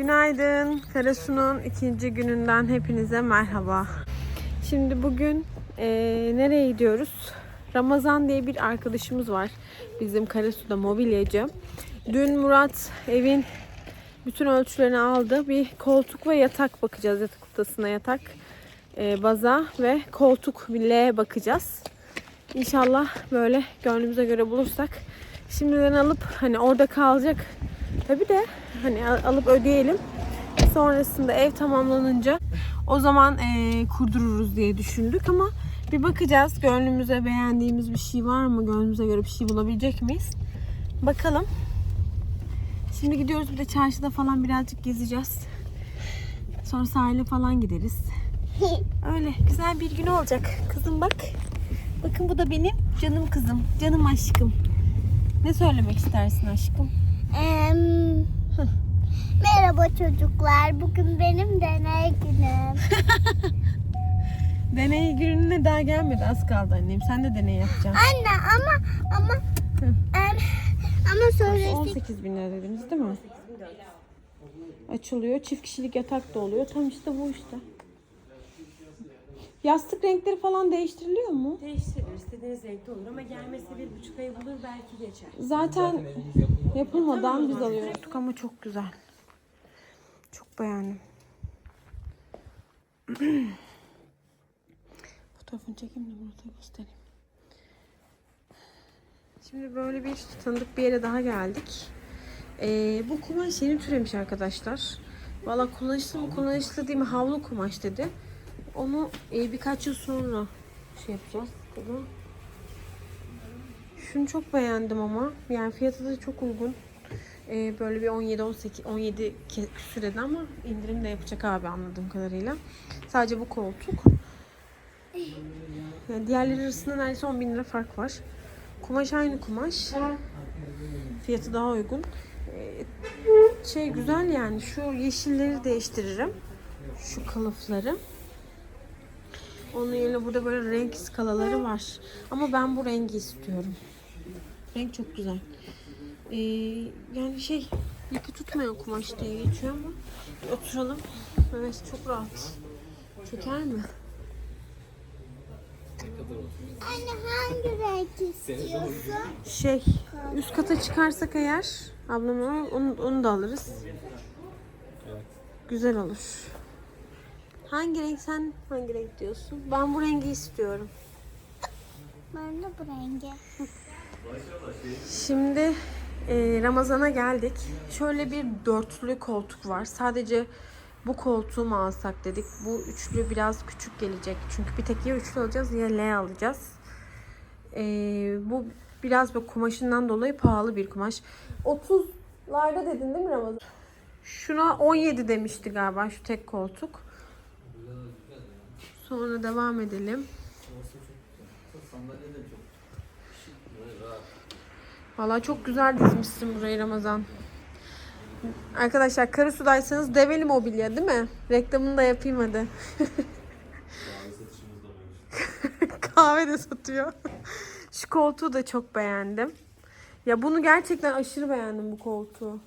Günaydın. Karasu'nun ikinci gününden hepinize merhaba. Şimdi bugün eee, nereye gidiyoruz? Ramazan diye bir arkadaşımız var. Bizim Karasu'da mobilyacı. Dün Murat evin bütün ölçülerini aldı. Bir koltuk ve yatak bakacağız. Yatak odasına yatak, eee, baza ve koltuk bile bakacağız. İnşallah böyle gönlümüze göre bulursak şimdiden alıp hani orada kalacak. Tabi de hani al- alıp ödeyelim. Sonrasında ev tamamlanınca o zaman eee, kurdururuz diye düşündük ama bir bakacağız. Gönlümüze beğendiğimiz bir şey var mı? Gönlümüze göre bir şey bulabilecek miyiz? Bakalım. Şimdi gidiyoruz bir de çarşıda falan birazcık gezeceğiz. Sonra sahile falan gideriz. Öyle güzel bir gün olacak. Kızım bak. Bakın bu da benim canım kızım. Canım aşkım. Ne söylemek istersin aşkım? Em, Merhaba çocuklar. Bugün benim deney günüm. Deney gününe daha gelmedi. Az kaldı annem. Sen de deney yapacaksın. Anne ama ama em, ama söyledik. 18 bin lira dediniz değil mi? Açılıyor. Çift kişilik yatak da oluyor. Tam işte bu işte. Yastık renkleri falan değiştiriliyor mu? Değiştirilir. istediğiniz renkte olur ama gelmesi bir buçuk ayı bulur belki geçer. Zaten yapılmadan biz alıyoruz. Ama çok güzel. Çok beğendim. Fotoğrafını çekeyim de Murat'a göstereyim. Şimdi böyle bir tanıdık bir yere daha geldik. Ee, bu kumaş yeni türemiş arkadaşlar. Valla kullanışlı mı kullanışlı değil mi havlu kumaş dedi. Onu e, birkaç yıl sonra şey yapacağız. Bunu şunu çok beğendim ama. Yani fiyatı da çok uygun. Ee, böyle bir 17 18 17 ke- küsür ama indirim de yapacak abi anladığım kadarıyla. Sadece bu koltuk. Yani diğerleri arasında neredeyse 10 bin lira fark var. Kumaş aynı kumaş. Fiyatı daha uygun. Ee, şey güzel yani şu yeşilleri değiştiririm. Şu kılıfları. Onun yerine burada böyle renk skalaları var. Ama ben bu rengi istiyorum. Renk çok güzel. Ee, yani şey yıkı tutmayan kumaş diye geçiyor ama oturalım. Evet çok rahat. Çöker mi? Anne hangi renk istiyorsun? Şey üst kata çıkarsak eğer ablama onu, onu da alırız. Güzel olur. Hangi renk sen hangi renk diyorsun? Ben bu rengi istiyorum. Ben de bu rengi. Şimdi e, Ramazan'a geldik. Şöyle bir dörtlü koltuk var. Sadece bu koltuğu mu alsak dedik. Bu üçlü biraz küçük gelecek. Çünkü bir tek ya üçlü alacağız ya L alacağız. E, bu biraz böyle kumaşından dolayı pahalı bir kumaş. 30'larda dedin değil mi Ramazan? Şuna 17 demişti galiba şu tek koltuk. Sonra devam edelim. Valla çok güzel dizmişsin burayı Ramazan. Arkadaşlar Karasu'daysanız Develi Mobilya değil mi? Reklamını da yapayım hadi. Kahve de satıyor. Şu koltuğu da çok beğendim. Ya bunu gerçekten aşırı beğendim bu koltuğu.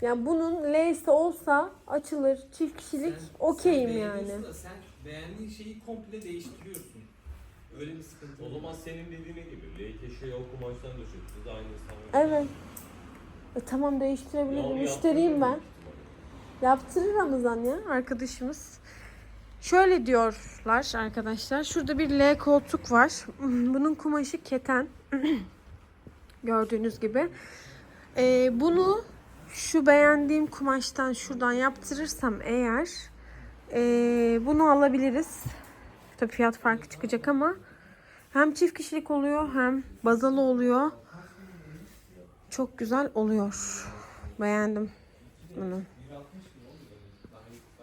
Yani bunun L'si olsa açılır çift kişilik okeyim yani. Sen beğendiğin şeyi komple değiştiriyorsun. Öyle bir sıkıntı O zaman senin dediğine gibi şey o kumaştan döşetti de aynı sana. Evet. E tamam değiştirebilirim. Müşteriyim ben. Yaptırır Ramazan ya arkadaşımız. Şöyle diyorlar arkadaşlar. Şurada bir L koltuk var. Bunun kumaşı keten. Gördüğünüz gibi. Ee, bunu şu beğendiğim kumaştan şuradan yaptırırsam eğer ee, bunu alabiliriz. Tabii fiyat farkı çıkacak ama hem çift kişilik oluyor hem bazalı oluyor. Çok güzel oluyor. Beğendim bunu.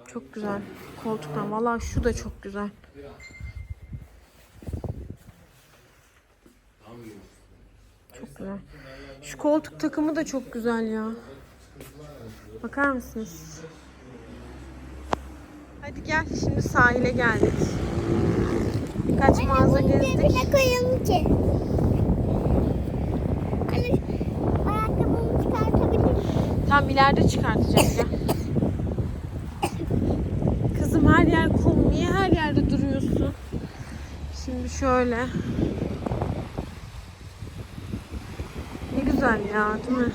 Çok güzel. Koltuktan. Vallahi şu da çok güzel. Çok güzel. Şu koltuk takımı da çok güzel ya. Bakar mısınız? Hadi gel. Şimdi sahile geldik. Birkaç Anne, mağaza gezdik. Ne koyalım ki? Anne, ayakkabımı çıkartabilir Tam ileride çıkartacağım ya. Kızım her yer kum. Niye her yerde duruyorsun? Şimdi şöyle. Ne güzel ya değil mi?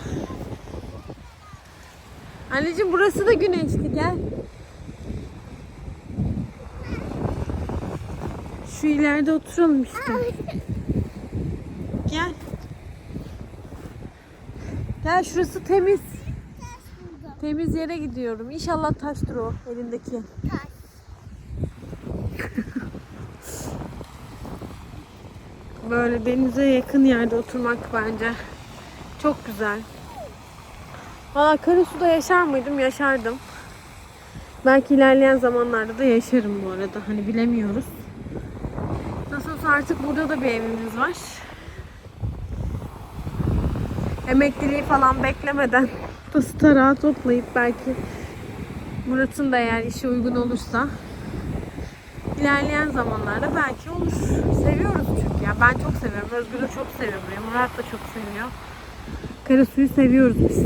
Anneciğim burası da güneşli gel. Şu ileride oturalım işte. Gel. Gel şurası temiz. Temiz yere gidiyorum. İnşallah taştır o elindeki. Taş. Böyle denize yakın yerde oturmak bence çok güzel. Valla Karasu'da yaşar mıydım? Yaşardım. Belki ilerleyen zamanlarda da yaşarım bu arada. Hani bilemiyoruz. Artık burada da bir evimiz var. Emekliliği falan beklemeden bası tarağı toplayıp belki Murat'ın da eğer işi uygun olursa ilerleyen zamanlarda belki olur. Seviyoruz çünkü ya. Ben çok seviyorum. Özgür de çok seviyor burayı. Murat da çok seviyor. Karasu'yu seviyoruz biz.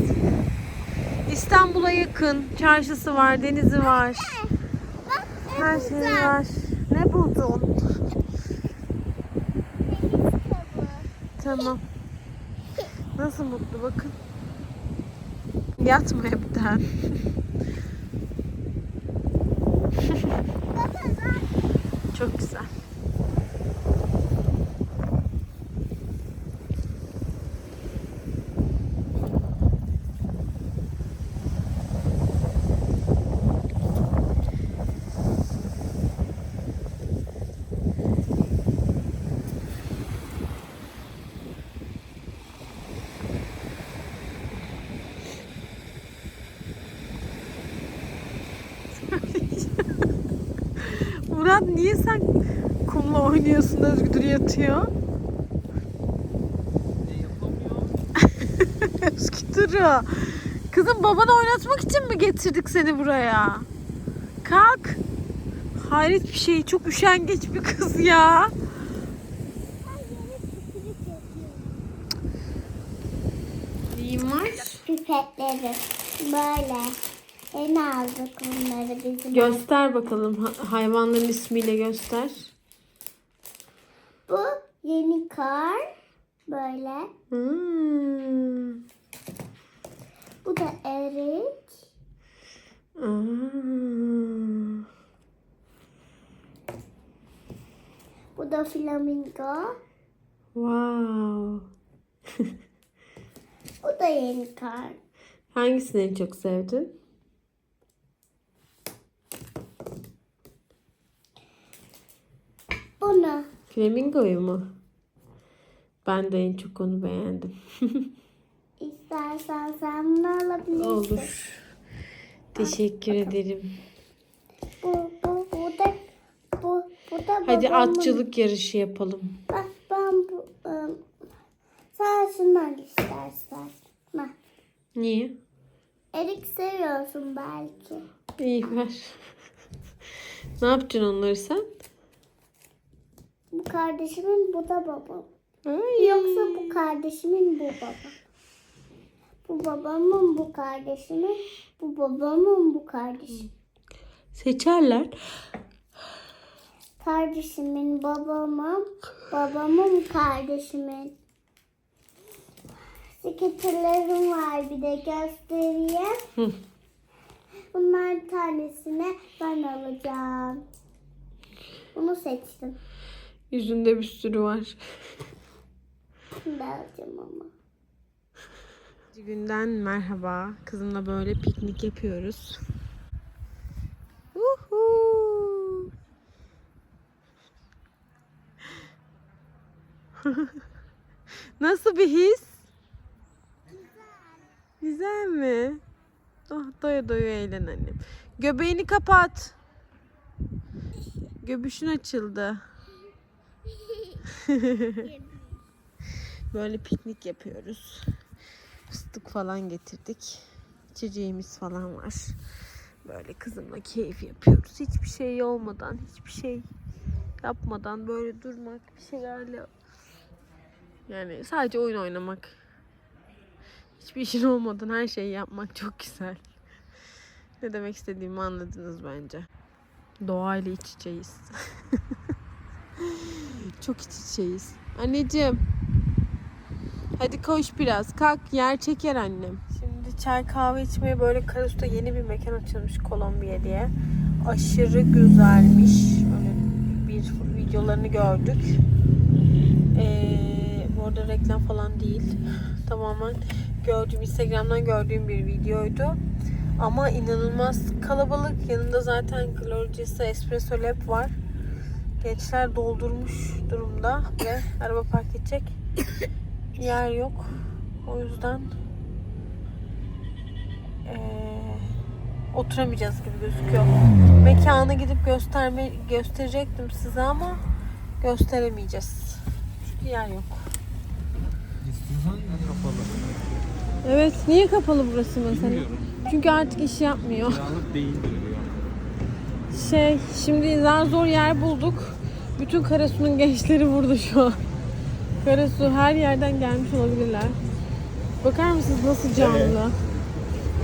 İstanbul'a yakın. Çarşısı var, denizi var. Her şey var. Ne buldun? Tamam. Nasıl mutlu bakın. Yatma hepten. Çok güzel. Murat niye sen kumla oynuyorsun Özgür yatıyor? Ne yapamıyor? Özgür Kızım babanı oynatmak için mi getirdik seni buraya? Kalk. Hayret bir şey. Çok üşengeç bir kız ya. Neyim var? Pipetleri böyle. Yeni aldık onları bizim. Göster bakalım. Ha- hayvanların ismiyle göster. Bu yeni kar. Böyle. Hmm. Bu da erik. Aa. Bu da flamingo. Wow. Bu da yeni kar. Hangisini en çok sevdin? Bunu. Flamingo'yu mu? Ben de en çok onu beğendim. İstersen sen bunu alabilirsin. Olur. Teşekkür ederim. Bu, bu, bu da bu, bu da Hadi babamın- atçılık yarışı yapalım. Bak ben bu ım, sen şundan istersen. Bak. Niye? Erik seviyorsun belki. İyi ver. ne yapacaksın onları sen? Kardeşimin bu da babam. Ay. Yoksa bu kardeşimin bu baba. Bu babamın bu kardeşimin, bu babamın bu kardeşi. Seçerler. Kardeşimin, babamın, babamın kardeşimin. Skitterlerim var bir de göstereyim. Hı. Bunlar tanesini ben alacağım. Bunu seçtim. Yüzünde bir sürü var. Alacağım ama. Günden merhaba. Kızımla böyle piknik yapıyoruz. Uhu. Nasıl bir his? Güzel mi? Oh doya doya eğlen annem. Göbeğini kapat. Göbüşün açıldı. Böyle piknik yapıyoruz. Fıstık falan getirdik. İçeceğimiz falan var. Böyle kızımla keyif yapıyoruz. Hiçbir şey olmadan, hiçbir şey yapmadan böyle durmak, bir şeylerle yani sadece oyun oynamak. Hiçbir işin olmadan her şeyi yapmak çok güzel. Ne demek istediğimi anladınız bence. Doğayla iç içeyiz. Çok iç içeyiz. Anneciğim. Hadi koş biraz. Kalk yer çeker annem. Şimdi çay kahve içmeye böyle Karasu'da yeni bir mekan açılmış Kolombiya diye. Aşırı güzelmiş. Öyle bir videolarını gördük. Ee, bu arada reklam falan değil. Tamamen gördüğüm Instagram'dan gördüğüm bir videoydu. Ama inanılmaz kalabalık. Yanında zaten Gloriosa Espresso Lab var. Gençler doldurmuş durumda ve araba park edecek yer yok. O yüzden eee, oturamayacağız gibi gözüküyor. Mekanı gidip gösterme gösterecektim size ama gösteremeyeceğiz. Çünkü yer yok. Evet, niye kapalı burası mesela? Bilmiyorum. Çünkü artık iş yapmıyor. Kiralık değildir. Şey, şimdi zar zor yer bulduk. Bütün Karasu'nun gençleri burada şu an. Karasu her yerden gelmiş olabilirler. Bakar mısınız nasıl canlı?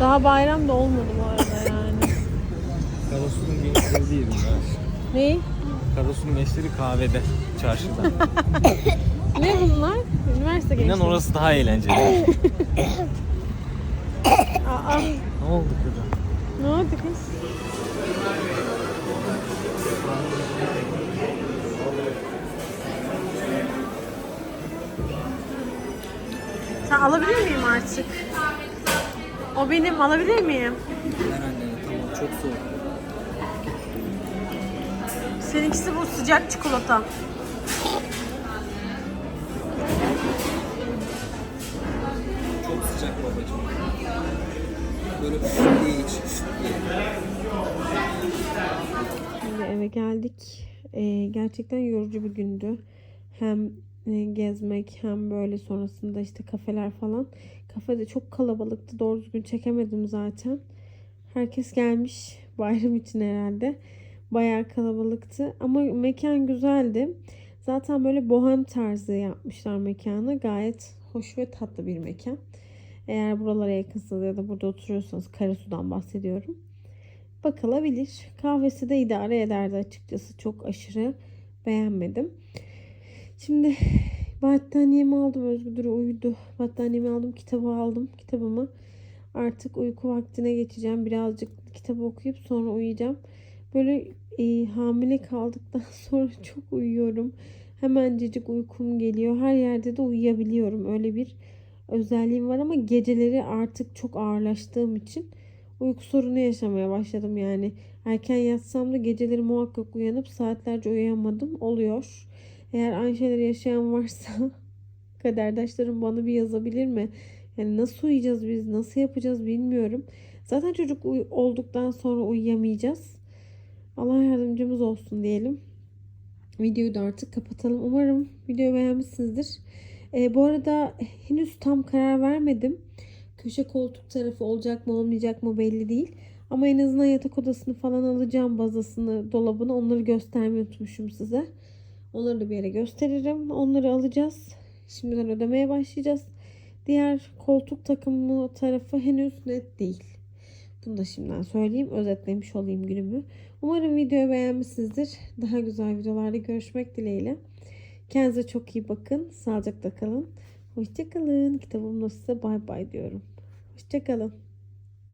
Daha bayram da olmadı bu arada yani. Karasu'nun gençleri diyelim ben. Ne? Karasu'nun gençleri kahvede, çarşıda. Ne bunlar? Üniversite gençleri. İnan orası daha eğlenceli. Aa, ne oldu kızım? ne oldu kız? Sen alabilir miyim artık? O benim alabilir miyim? Ben annene tamam çok soğuk. Seninkisi bu sıcak çikolata. Çok sıcak babacığım. Böyle bir diye iç. diye. Şimdi eve geldik. Ee, gerçekten yorucu bir gündü. Hem gezmek hem böyle sonrasında işte kafeler falan. Kafede çok kalabalıktı. Doğru düzgün çekemedim zaten. Herkes gelmiş bayram için herhalde. Bayağı kalabalıktı ama mekan güzeldi. Zaten böyle bohem tarzı yapmışlar mekanı. Gayet hoş ve tatlı bir mekan. Eğer buralara yakınsanız ya da burada oturuyorsanız Karasu'dan bahsediyorum bakılabilir. Kahvesi de idare ederdi açıkçası. Çok aşırı beğenmedim. Şimdi battaniyemi aldım. Özgür uyudu. Battaniyemi aldım. Kitabı aldım. Kitabımı artık uyku vaktine geçeceğim. Birazcık kitap okuyup sonra uyuyacağım. Böyle e, hamile kaldıktan sonra çok uyuyorum. Hemencecik uykum geliyor. Her yerde de uyuyabiliyorum. Öyle bir özelliğim var ama geceleri artık çok ağırlaştığım için uyku sorunu yaşamaya başladım yani. Erken yatsam da geceleri muhakkak uyanıp saatlerce uyuyamadım. Oluyor. Eğer aynı şeyleri yaşayan varsa kaderdaşlarım bana bir yazabilir mi? Yani nasıl uyuyacağız biz? Nasıl yapacağız bilmiyorum. Zaten çocuk olduktan sonra uyuyamayacağız. Allah yardımcımız olsun diyelim. Videoyu da artık kapatalım. Umarım videoyu beğenmişsinizdir. Ee, bu arada henüz tam karar vermedim. Köşe koltuk tarafı olacak mı olmayacak mı belli değil. Ama en azından yatak odasını falan alacağım bazasını, dolabını. Onları göstermeyi unutmuşum size. Onları da bir yere gösteririm. Onları alacağız. Şimdiden ödemeye başlayacağız. Diğer koltuk takımı tarafı henüz net değil. Bunu da şimdiden söyleyeyim. Özetlemiş olayım günümü. Umarım videoyu beğenmişsinizdir. Daha güzel videolarda görüşmek dileğiyle. Kendinize çok iyi bakın. Sağlıcakla kalın. Hoşçakalın. Kitabımla size bay bay diyorum. Hoşçakalın.